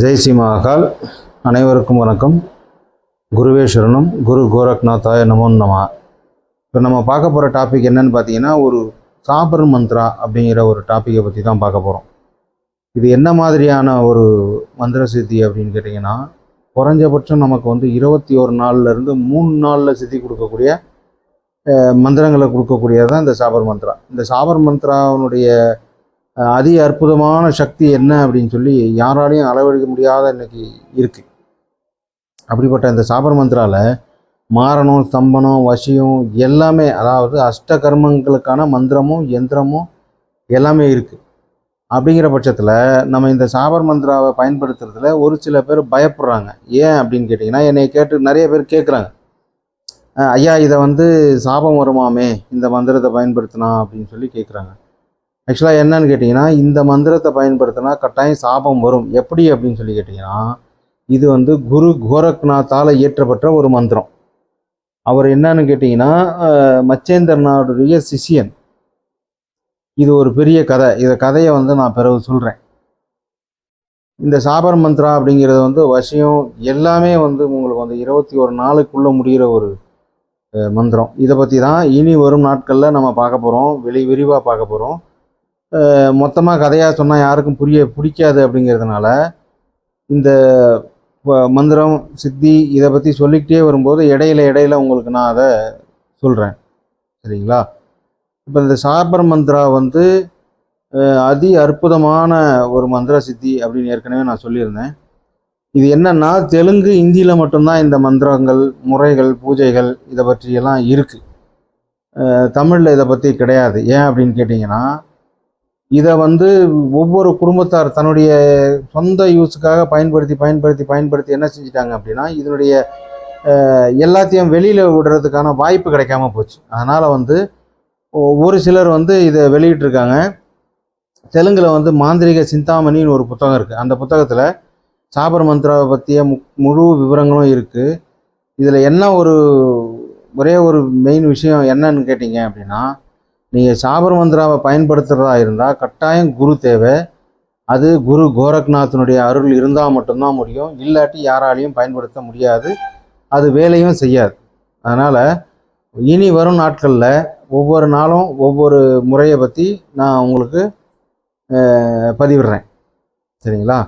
ஜெய் ஸ்ரீ மகாகால். அனைவருக்கும் வணக்கம். குருவேஸ்வரனும் குரு கோரக்நாத்தாய நமோ நம. இப்போ நம்ம பார்க்க போகிற டாபிக் என்னன்னு பார்த்தீங்கன்னா ஒரு சாபர் மந்த்ரா அப்படிங்கிற ஒரு டாப்பிக்கை பற்றி தான் பார்க்க போகிறோம் இது என்ன மாதிரியான ஒரு மந்திர சித்தி அப்படின்னு கேட்டிங்கன்னா குறைஞ்சபட்சம் நமக்கு வந்து இருபத்தி ஒரு நாள்லேருந்து மூணு நாளில் சித்தி கொடுக்கக்கூடிய மந்திரங்களை கொடுக்கக்கூடியது தான் இந்த சாபர் மந்த்ரா. இந்த சாபர் மந்த்ராவினுடைய அதி அற்புதமான சக்தி என்ன அப்படின்னு சொல்லி யாராலையும் அளவெடுக்க முடியாத இன்னைக்கு இருக்குது அப்படிப்பட்ட இந்த சாபர் மந்திராவில் மாரணம் ஸ்தம்பனம் வசியம் எல்லாமே அதாவது அஷ்ட கர்மங்களுக்கான மந்திரமும் எந்திரமும் எல்லாமே இருக்குது அப்படிங்கிற பட்சத்தில் நம்ம இந்த சாபர் மந்திராவை பயன்படுத்துறதுல ஒரு சில பேர் பயப்படுறாங்க. ஏன் அப்படின்னு கேட்டிங்கன்னா என்னை கேட்டு நிறைய பேர் கேட்குறாங்க ஐயா இதை வந்து சாபம் வருமாமே இந்த மந்திரத்தை பயன்படுத்தினா அப்படின்னு சொல்லி கேட்குறாங்க ஆக்சுவலாக என்னன்னு கேட்டிங்கன்னா இந்த மந்திரத்தை பயன்படுத்தினா கட்டாயம் சாபம் வரும். எப்படி அப்படின்னு சொல்லி கேட்டிங்கன்னா இது வந்து குரு கோரக்நாத்தால் இயற்றப்பட்ட ஒரு மந்திரம். அவர் என்னன்னு கேட்டிங்கன்னா மச்சேந்திரனாருடைய சிஷியன். இது ஒரு பெரிய கதை. இந்த கதையை வந்து நான் பிறகு சொல்கிறேன் இந்த சாபர் மந்த்ரா அப்படிங்கிறது வந்து வசியம் எல்லாமே வந்து உங்களுக்கு வந்து இருபத்தி ஒரு நாளுக்குள்ளே முடிகிற ஒரு மந்திரம். இதை பற்றி தான் இனி வரும் நாட்களில் நம்ம பார்க்க போகிறோம் வெளி விரிவாக பார்க்க போகிறோம் மொத்தமாக கதையாக சொன்னால் யாருக்கும் புரிய பிடிக்காது அப்படிங்கிறதுனால இந்த மந்திரம் சித்தி இதை பற்றி சொல்லிக்கிட்டே வரும்போது இடையில இடையில உங்களுக்கு நான் அதை சொல்கிறேன் சரிங்களா? இப்போ இந்த சாபர் மந்திரா வந்து அதி அற்புதமான ஒரு மந்திர சித்தி அப்படின்னு ஏற்கனவே நான் சொல்லியிருந்தேன். இது என்னன்னா தெலுங்கு இந்தியில் மட்டும்தான் இந்த மந்திரங்கள் முறைகள் பூஜைகள் இதை பற்றியெல்லாம் இருக்குது தமிழில் இதை பற்றி கிடையாது. ஏன் அப்படின்னு கேட்டிங்கன்னா இதை வந்து ஒவ்வொரு குடும்பத்தார் தன்னுடைய சொந்த யூஸுக்காக பயன்படுத்தி பயன்படுத்தி பயன்படுத்தி என்ன செஞ்சிட்டாங்க அப்படின்னா இதனுடைய எல்லாத்தையும் வெளியில் விடுறதுக்கான வாய்ப்பு கிடைக்காம போச்சு. அதனால் வந்து ஒரு சிலர் வந்து இதை வெளியிட்டிருக்காங்க. தெலுங்கில் வந்து மாந்திரிக சிந்தாமணின்னு ஒரு புத்தகம் இருக்குது அந்த புத்தகத்தில் சாபர் மந்த்ராவை பற்றிய மு முழு விவரங்களும் இருக்குது இதில் என்ன ஒரு ஒரே ஒரு மெயின் விஷயம் என்னன்னு கேட்டிங்க அப்படின்னா நீங்கள் சாபர் மந்திராவை பயன்படுத்துகிறதா இருந்தால் கட்டாயம் குரு தேவை. அது குரு கோரக்நாத்தினுடைய அருள் இருந்தால் மட்டும்தான் முடியும். இல்லாட்டி யாராலையும் பயன்படுத்த முடியாது. அது வேலையும் செய்யாது. அதனால் இனி வரும் நாட்களில் ஒவ்வொரு நாளும் ஒவ்வொரு முறையை பற்றி நான் உங்களுக்கு பதிவிடுறேன். சரிங்களா?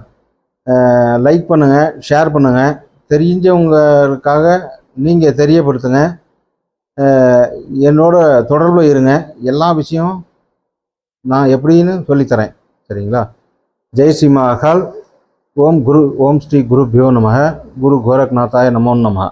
லைக் பண்ணுங்கள் ஷேர் பண்ணுங்கள் தெரிஞ்சவங்களுக்காக நீங்கள் தெரியப்படுத்துங்க. என்னோட தொடர்பு இருங்க. எல்லா விஷயம் நான் எப்படின்னு சொல்லித்தரேன். சரிங்களா? ஜெய் ஸ்ரீ மகால் ஓம் குரு ஓம் ஸ்ரீ குரு பியோ நமக. குரு கோரக்நாத்தாய நமோ நமகா.